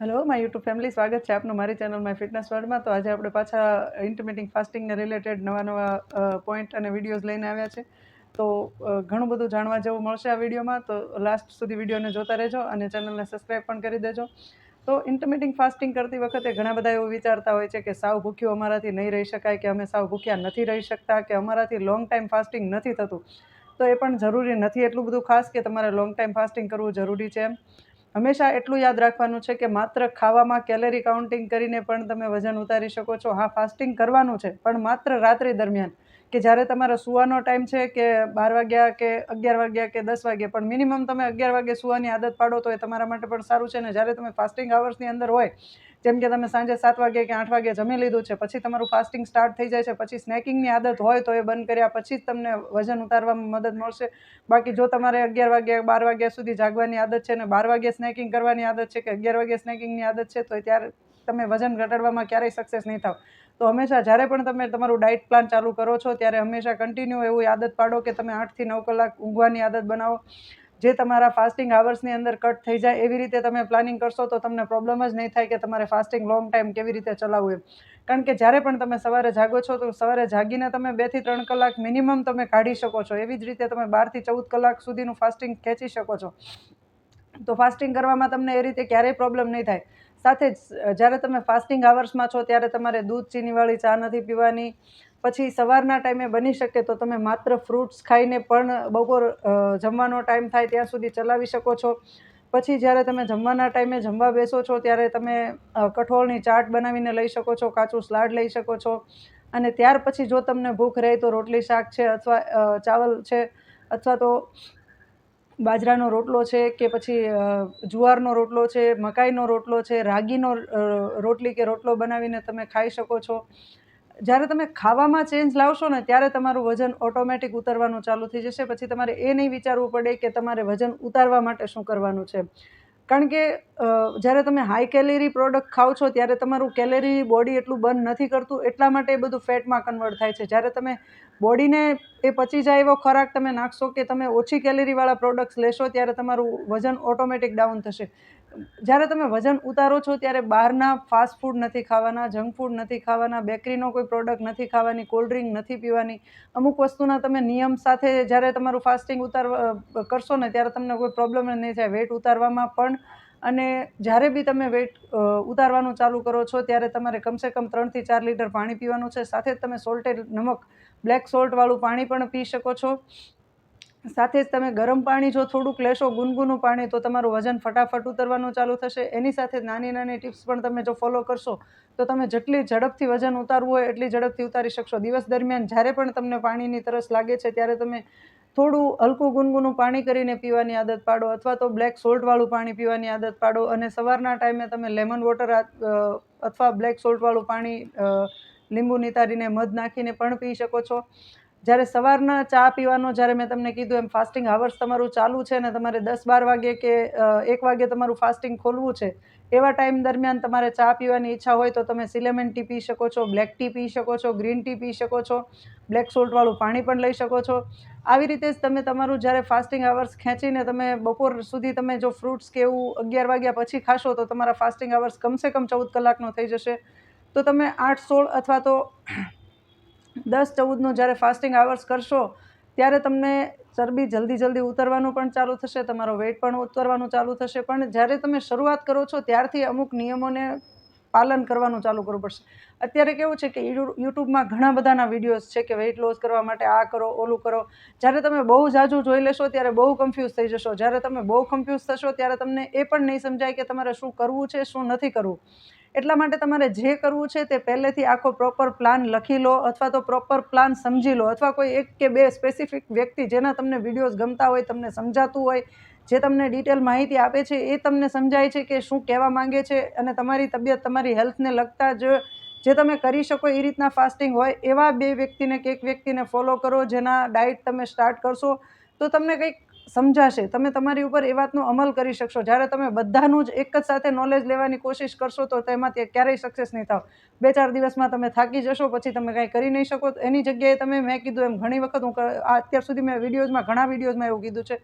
Hello my YouTube family સ્વાગત છે આપનું મારી ચેનલ માય ફિટનેસ વર્લ્ડમાં તો આજે આપણે પાછા ઇન્ટરમિટિંગ ફાસ્ટિંગને રિલેટેડ નવા નવા પોઈન્ટ અને વિડીયોઝ લઈને આવ્યા છે. તો ઘણું બધું જાણવા જેવું મળશે આ વિડીયોમાં તો લાસ્ટ સુધી વિડીયોને જોતા રહેજો અને ચેનલને સબસ્ક્રાઈબ પણ કરી દેજો. તો ઇન્ટરમિટિંગ ફાસ્ટિંગ કરતી વખતે ઘણા બધા એવું વિચારતા હોય છે કે સાવ ભૂખ્યું અમારાથી નહીં રહી શકાય, કે અમે સાવ ભૂખ્યા નથી રહી શકતા, કે અમારાથી લોંગ ટાઈમ ફાસ્ટિંગ નથી થતું. તો એ પણ જરૂરી નથી એટલું બધું ખાસ કે તમારે લોંગ ટાઈમ ફાસ્ટિંગ કરવું જરૂરી છે હંમેશા એટલું યાદ રાખવાનું છે કે માત્ર ખાવામાં કેલેરી કાઉન્ટિંગ કરીને પણ તમે વજન ઉતારી શકો છો. હા, ફાસ્ટિંગ કરવાનું છે, પણ માત્ર રાત્રિ દરમિયાન કે જ્યારે તમારો સુવાનો ટાઈમ છે કે બાર વાગ્યા કે અગિયાર વાગ્યા કે દસ વાગ્યા, પણ મિનિમમ તમે અગિયાર વાગે સુવાની આદત પાડો તો એ તમારા માટે પણ સારું છે ને જ્યારે તમે ફાસ્ટિંગ આવર્સની અંદર હોય જેમ કે તમે સાંજે સાત વાગે કે આઠ વાગે જમી લીધું છે, પછી તમારું ફાસ્ટિંગ સ્ટાર્ટ થઈ જાય છે, પછી સ્નેકિંગની આદત હોય તો એ બંધ કર્યા, પછી જ તમને વજન ઉતારવામાં મદદ મળશે. બાકી જો તમારે અગિયાર વાગ્યા બાર વાગ્યા સુધી જાગવાની આદત છે ને બાર વાગે સ્નેકિંગ કરવાની આદત છે કે અગિયાર વાગે સ્નેકિંગની આદત છે, તો ત્યારે તમે વજન ઘટાડવામાં ક્યારેય સક્સેસ નહીં થાવ. તો હંમેશા જ્યારે પણ તમે તમારું ડાયટ પ્લાન ચાલુ કરો છો, ત્યારે હંમેશા કન્ટિન્યુ એવું આદત પાડો કે તમે આઠથી નવ કલાક ઊંઘવાની આદત બનાવો. જે તમારા ફાસ્ટિંગ આવર્સની અંદર કટ થઈ જાય એવી રીતે તમે પ્લાનિંગ કરશો તો તમને પ્રોબ્લેમ જ નહીં થાય કે તમારે ફાસ્ટિંગ લોંગ ટાઈમ કેવી રીતે ચલાવવું એમ. કારણ કે જ્યારે પણ તમે સવારે જાગો છો તો સવારે જાગીને તમે બેથી ત્રણ કલાક મિનિમમ તમે કાઢી શકો છો. એવી જ રીતે તમે બારથી ચૌદ કલાક સુધીનું ફાસ્ટિંગ ખેંચી શકો છો. તો ફાસ્ટિંગ કરવામાં તમને એ રીતે ક્યારેય પ્રોબ્લેમ નહીં થાય. સાથે જ, જ્યારે તમે ફાસ્ટિંગ આવર્સમાં છો ત્યારે તમારે દૂધ ચીનીવાળી ચા નથી પીવાની. પછી સવારના ટાઈમે બની શકે તો તમે માત્ર ફ્રૂટ્સ ખાઈને પણ બપોર જમવાનો ટાઈમ થાય ત્યાં સુધી ચલાવી શકો છો. પછી જ્યારે તમે જમવાના ટાઈમે જમવા બેસો છો ત્યારે તમે કઠોળની ચાટ બનાવીને લઈ શકો છો, કાચું સલાડ લઈ શકો છો. અને ત્યાર પછી જો તમને ભૂખ રહે તો રોટલી શાક છે અથવા ચાવલ છે અથવા તો બાજરાનો રોટલો છે કે પછી જુવારનો રોટલો છે, મકાઈનો રોટલો છે, રાગીનો રોટલી કે રોટલો બનાવીને તમે ખાઈ શકો છો. જ્યારે તમે ખાવામાં ચેન્જ લાવશો ને, ત્યારે તમારું વજન ઓટોમેટિક ઉતરવાનું ચાલુ થઈ જશે. પછી તમારે એ નહીં વિચારવું પડે કે તમારે વજન ઉતારવા માટે શું કરવાનું છે. કારણ કે જ્યારે તમે હાઈ કેલેરી પ્રોડક્ટ ખાઓ છો, ત્યારે તમારું કેલેરી બોડી એટલું બર્ન નથી કરતું, એટલા માટે એ બધું ફેટમાં કન્વર્ટ થાય છે. જ્યારે તમે બોડીને એ પચી જાય એવો ખોરાક તમે નાખશો કે તમે ઓછી કેલેરીવાળા પ્રોડક્ટ્સ લેશો ત્યારે તમારું વજન ઓટોમેટિક ડાઉન થશે. જ્યારે તમે વજન ઉતારો છો ત્યારે બહારના ફાસ્ટ ફૂડ નથી ખાવાના જંક ફૂડ નથી ખાવાના બેકરીનો કોઈ પ્રોડક્ટ નથી ખાવાની કોલ્ડ ડ્રિંક નથી પીવાની. અમુક વસ્તુના તમે નિયમ સાથે જ્યારે તમારું ફાસ્ટિંગ ઉતારવા કરશો ને ત્યારે તમને કોઈ પ્રોબ્લેમ નહીં થાય. વેટ ઉતારવામાં પણ અને જ્યારે બી તમે વેટ ઉતારવાનું ચાલુ કરો છો ત્યારે તમારે કમસે કમ ત્રણથી ચાર લીટર પાણી પીવાનું છે. સાથે જ તમે સોલ્ટેડ નમક બ્લેક સોલ્ટવાળું પાણી પણ પી શકો છો. સાથે જ તમે ગરમ પાણી જો થોડુંક લેશો, ગુનગુનું પાણી, તો તમારું વજન ફટાફટ ઉતરવાનું ચાલુ થશે. એની સાથે નાની નાની ટિપ્સ પણ તમે જો ફોલો કરશો, તો તમે જેટલી ઝડપથી વજન ઉતારવું હોય એટલી ઝડપથી ઉતારી શકશો. દિવસ દરમિયાન જ્યારે પણ તમને પાણીની તરસ લાગે છે, ત્યારે તમે થોડું હલકું ગુનગુનું પાણી કરીને પીવાની આદત પાડો, અથવા તો બ્લેક સોલ્ટવાળું પાણી પીવાની આદત પાડો. અને સવારના ટાઈમે તમે લેમન વોટર અથવા બ્લેક સોલ્ટવાળું પાણી લીંબુ નિતારીને મધ નાખીને પણ પી શકો છો. જ્યારે સવારના ચા પીવાનો જ્યારે મેં તમને કીધું એમ ફાસ્ટિંગ આવર્સ તમારું ચાલુ છે ને તમારે દસ બાર વાગે કે એક વાગે તમારું ફાસ્ટિંગ ખોલવું છે, એવા ટાઈમ દરમિયાન તમારે ચા પીવાની ઈચ્છા હોય તો તમે સિલેમન ટી પી શકો છો બ્લેક ટી પી શકો છો ગ્રીન ટી પી શકો છો બ્લેક સોલ્ટવાળું પાણી પણ લઈ શકો છો. આવી રીતે જ તમે તમારું જ્યારે ફાસ્ટિંગ આવર્સ ખેંચીને તમે બપોર સુધી તમે જો ફ્રૂટ્સ કે એવું અગિયાર વાગ્યા પછી ખાશો તો તમારા ફાસ્ટિંગ આવર્સ કમસે કમ ચૌદ કલાકનો થઈ જશે. તો તમે આઠ, સોળ અથવા તો દસ, ચૌદનું જ્યારે ફાસ્ટિંગ આવર્સ કરશો, ત્યારે તમને ચરબી જલ્દી જલ્દી ઉતરવાનું પણ ચાલુ થશે, તમારો વેટ પણ ઉતરવાનું ચાલુ થશે. પણ જ્યારે તમે શરૂઆત કરો છો, ત્યારથી અમુક નિયમોને પાલન કરવાનું ચાલુ કરવું પડશે. અત્યારે કેવું છે કે યુટ્યુબમાં ઘણા બધાના વિડીયોઝ છે કે વેઇટ લોસ કરવા માટે આ કરો, ઓલું કરો. જ્યારે તમે બહુ જાજુ જોઈ લેશો ત્યારે બહુ કન્ફ્યુઝ થઈ જશો. જ્યારે તમે બહુ કન્ફ્યુઝ થશો ત્યારે તમને એ પણ નહીં સમજાય કે તમારે શું કરવું છે, શું નથી કરવું. એટલા માટે તમારે જે કરવું છે તે પહેલેથી આખો પ્રોપર પ્લાન લખી લો અથવા તો પ્રોપર પ્લાન સમજી લો. અથવા કોઈ એક કે બે સ્પેસિફિક વ્યક્તિ જેના તમને વિડીયોઝ ગમતા હોય, તમને સમજાતું હોય જે તમને ડિટેલ માહિતી આપે છે એ તમને સમજાય છે કે શું કહેવા માંગે છે અને તમારી તબિયત તમારી હેલ્થને લગતા જ જે તમે કરી શકો એ રીતના ફાસ્ટિંગ હોય એવા બે વ્યક્તિને કે એક વ્યક્તિને ફોલો કરો જેના ડાયટ તમે સ્ટાર્ટ કરશો તો તમને કંઈક સમજાશે. તમે તમારી ઉપર એ વાતનો અમલ કરી શકશો. જ્યારે તમે બધાનું જ એક જ સાથે નોલેજ લેવાની કોશિશ કરશો તો તેમાંથી ક્યારેય સક્સેસ નહીં થાવ. બે ચાર દિવસમાં તમે થાકી જશો, પછી તમે કાંઈ કરી નહીં શકો. એની જગ્યાએ તમે મેં કીધું એમ ઘણી વખત હું અત્યાર સુધી મેં વિડીયોઝમાં ઘણા વિડીયોઝમાં એવું કીધું છે.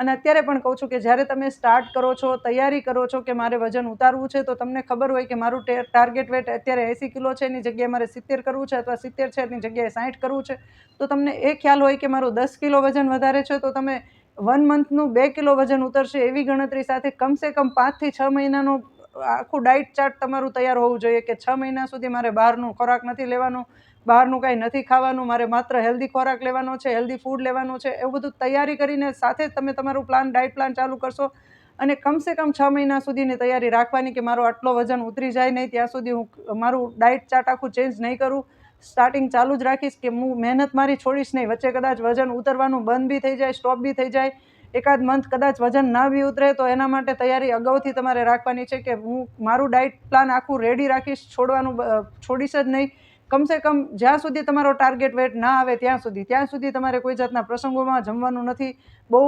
અને અત્યારે પણ કહું છું કે જ્યારે તમે સ્ટાર્ટ કરો છો, તૈયારી કરો છો કે મારે વજન ઉતારવું છે, તો તમને ખબર હોય કે મારું ટાર્ગેટ વેટ અત્યારે એંસી કિલો છે, એની જગ્યાએ મારે સિત્તેર કરવું છે અથવા સિત્તેર છે, એની જગ્યાએ સાઠ કરવું છે, તો તમને એ ખ્યાલ હોય કે મારું દસ કિલો વજન વધારે છે, તો તમે વન મંથનું બે કિલો વજન ઉતરશે એવી ગણતરી સાથે કમસે કમ પાંચથી છ મહિનાનું આખું ડાયટ ચાર્ટ તમારું તૈયાર હોવું જોઈએ કે છ મહિના સુધી મારે બહારનું ખોરાક નથી લેવાનું બહારનું કાંઈ નથી ખાવાનું, મારે માત્ર હેલ્ધી ખોરાક લેવાનો છે હેલ્ધી ફૂડ લેવાનું છે, એવું બધું તૈયારી કરીને સાથે જ તમે તમારું પ્લાન ડાયટ પ્લાન ચાલુ કરશો અને કમસે કમ છ મહિના સુધીની તૈયારી રાખવાની કે મારો આટલો વજન ઉતરી જાય નહીં, ત્યાં સુધી હું મારું ડાયટ ચાર્ટ આખું ચેન્જ નહીં કરું. સ્ટાર્ટિંગ ચાલુ જ રાખીશ કે હું મહેનત મારી છોડીશ નહીં, વચ્ચે કદાચ વજન ઉતરવાનું બંધ બી થઈ જાય સ્ટોપ બી થઈ જાય, એકાદ મંથ કદાચ વજન ના બી ઉતરે તો એના માટે તૈયારી અગાઉથી તમારે રાખવાની છે કે હું મારું ડાયટ પ્લાન આખું રેડી રાખીશ, છોડવાનું છોડીશ જ નહીં. કમસે કમ જ્યાં સુધી તમારો ટાર્ગેટ વેટ ના આવે ત્યાં સુધી ત્યાં સુધી તમારે કોઈ જાતના પ્રસંગોમાં જમવાનું નથી. બહુ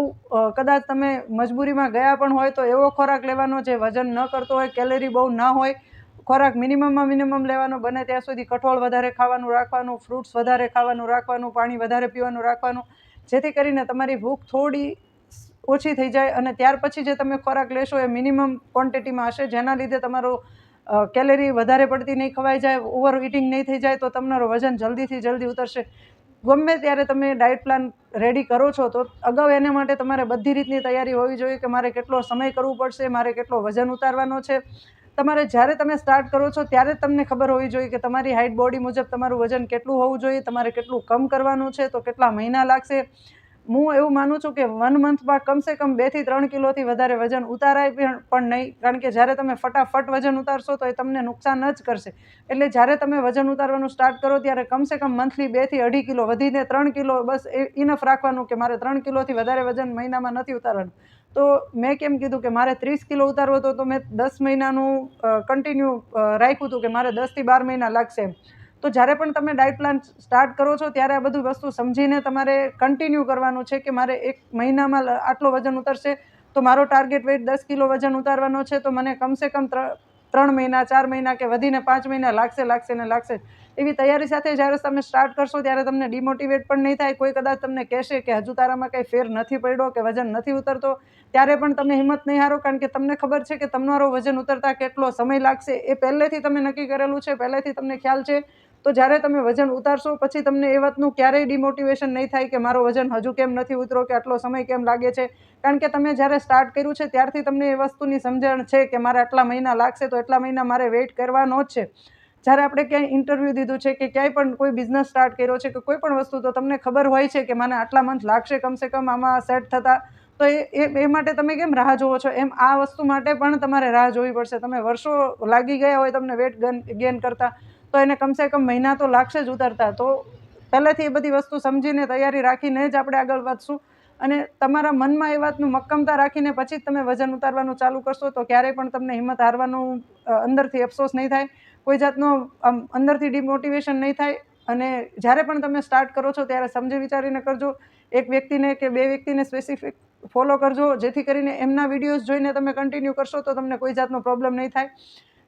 કદાચ તમે મજબૂરીમાં ગયા પણ હોય તો એવો ખોરાક લેવાનો જે વજન ન કરતો હોય કેલેરી બહુ ના હોય, ખોરાક મિનિમમમાં મિનિમમ લેવાનો બને ત્યાં સુધી કઠોળ વધારે ખાવાનું રાખવાનું ફ્રૂટ્સ વધારે ખાવાનું રાખવાનું, પાણી વધારે પીવાનું રાખવાનું, જેથી કરીને તમારી ભૂખ થોડી ઓછી થઈ જાય અને ત્યાર પછી જે તમે ખોરાક લેશો એ મિનિમમ ક્વોન્ટિટીમાં હશે, જેના લીધે તમારો કેલેરી વધારે પડતી નહીં ખવાઈ જાય ઓવર ઇટિંગ નહીં થઈ જાય, તો તમારું વજન જલ્દીથી જલ્દી ઉતરશે. ગમે ત્યારે તમે ડાયટ પ્લાન રેડી કરો છો, તો અગાઉ એને માટે તમારે બધી રીતની તૈયારી હોવી જોઈએ કે મારે કેટલો સમય કરવું પડશે, મારે કેટલો વજન ઉતારવાનો છે. તમારે જ્યારે તમે સ્ટાર્ટ કરો છો, ત્યારે તમને ખબર હોવી જોઈએ કે તમારી હાઇટ બોડી મુજબ તમારું વજન કેટલું હોવું જોઈએ, તમારે કેટલું કમ કરવાનું છે, તો કેટલા મહિના લાગશે. હું એવું માનું છું કે વન મંથમાં કમસે કમ બેથી ત્રણ કિલોથી વધારે વજન ઉતારાય પણ નહીં. કારણ કે જ્યારે તમે ફટાફટ વજન ઉતારશો તો એ તમને નુકસાન જ કરશે. એટલે જ્યારે તમે વજન ઉતારવાનું સ્ટાર્ટ કરો ત્યારે કમસે કમ મંથલી બેથી અઢી કિલો, વધીને ત્રણ કિલો બસ એ ઇનફ રાખવાનું કે મારે ત્રણ કિલોથી વધારે વજન મહિનામાં નથી ઉતારવાનું. તો મેં કેમ કીધું કે મારે ત્રીસ કિલો ઉતારવો તો મેં દસ મહિનાનું કન્ટિન્યુ રાખ્યું હતું કે મારે દસથી બાર મહિના લાગશે એમ. તો જ્યારે પણ તમે ડાયટ પ્લાન સ્ટાર્ટ કરો છો, ત્યારે આ બધું વસ્તુ સમજીને તમારે કન્ટિન્યુ કરવાનું છે કે મારે એક મહિનામાં આટલો વજન ઉતરશે. તો મારો ટાર્ગેટ વેઇટ દસ કિલો વજન ઉતારવાનો છે, તો મને કમસે કમ ત્રણ મહિના, ચાર મહિના કે વધીને પાંચ મહિના લાગશે લાગશે ને લાગશે. એવી તૈયારી સાથે જ્યારે તમે સ્ટાર્ટ કરશો, ત્યારે તમને ડિમોટિવેટ પણ નહીં થાય. કોઈ કદાચ તમને કહેશે કે હજુ તારામાં કંઈ ફેર નથી પડ્યો કે વજન નથી ઉતરતો, ત્યારે પણ તમે હિંમત નહીં હારો, કારણ કે તમને ખબર છે કે તમારો વજન ઉતરતા કેટલો સમય લાગશે. એ પહેલેથી તમે નક્કી કરેલું છે, પહેલેથી તમને ખ્યાલ છે. તો જ્યારે તમે વજન ઉતારશો, પછી તમને એ વાતનું ક્યારેય ડિમોટિવેશન નહીં થાય કે મારો વજન હજુ કેમ નથી ઉતરો કે આટલો સમય કેમ લાગે છે. કારણ કે તમે જ્યારે સ્ટાર્ટ કર્યું છે, ત્યારથી તમને એ વસ્તુની સમજણ છે કે મારે આટલા મહિના લાગશે, તો એટલા મહિના મારે વેઇટ કરવાનો જ છે. જ્યારે આપણે ક્યાંય ઇન્ટરવ્યૂ દીધું છે કે ક્યાંય પણ કોઈ બિઝનેસ સ્ટાર્ટ કર્યો છે કે કોઈ પણ વસ્તુ, તો તમને ખબર હોય છે કે મને આટલા મંથ લાગશે, કમસે કમ આમાં સેટ થતાં. તો એ એ માટે તમે કેમ રાહ જોવો છો? એમ આ વસ્તુ માટે પણ તમારે રાહ જોવી પડશે. તમે વર્ષો લાગી ગયા હોય તમને વેટ ગન ગેન કરતા. તો એને કમસે કમ મહિના તો લાગશે જ ઉતરતા. તો પહેલેથી એ બધી વસ્તુ સમજીને તૈયારી રાખીને જ આપણે આગળ વધશું. અને તમારા મનમાં એ વાતનું મક્કમતા રાખીને પછી જ તમે વજન ઉતારવાનું ચાલુ કરશો તો ક્યારેય પણ તમને હિંમત હારવાનું અંદરથી અફસોસ નહીં થાય. કોઈ જાતનો, આમ, અંદરથી ડિમોટિવેશન નહીં થાય. અને જ્યારે પણ તમે સ્ટાર્ટ કરો છો ત્યારે સમજી વિચારીને કરજો. એક વ્યક્તિને કે બે વ્યક્તિને સ્પેસિફિક ફોલો કરજો. જેથી કરીને એમના વિડીયોઝ જોઈને તમે કન્ટિન્યુ કરશો તો તમને કોઈ જાતનો પ્રોબ્લેમ નહીં થાય.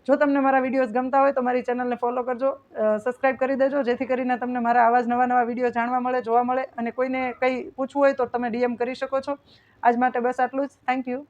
જો તમને મારા વિડીયોઝ ગમતા હોય તો મારી ચેનલને ફોલો કરજો. સબસ્ક્રાઇબ કરી દેજો, જેથી કરીને તમને મારા આવા જ નવા નવા વીડિયો જાણવા મળે, જોવા મળે અને કોઈને કંઈ પૂછવું હોય તો તમે ડીએમ કરી શકો છો. આજ માટે બસ આટલું જ. Thank you